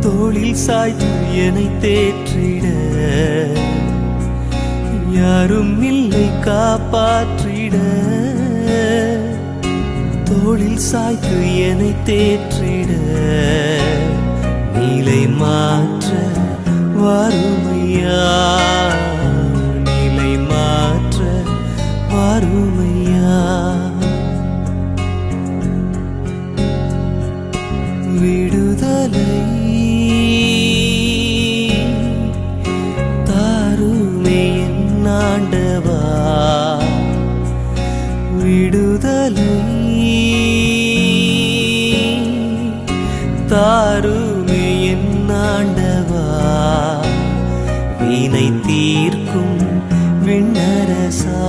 தோளில் சாய்த்து என்னை தேற்றிட. யாரும் இல்லை காப்பாற்றிட. தோளில் சாய்த்து என்னை தேற்றிட. நிலை மாற்ற வறுமையா நிலை மாற்ற வறுமையா விடுதலை தாருமே என் ஆண்டவா. விடுதலை தாருமே என் ஆண்டவா வினை தீர்க்கும் விண்ணரசா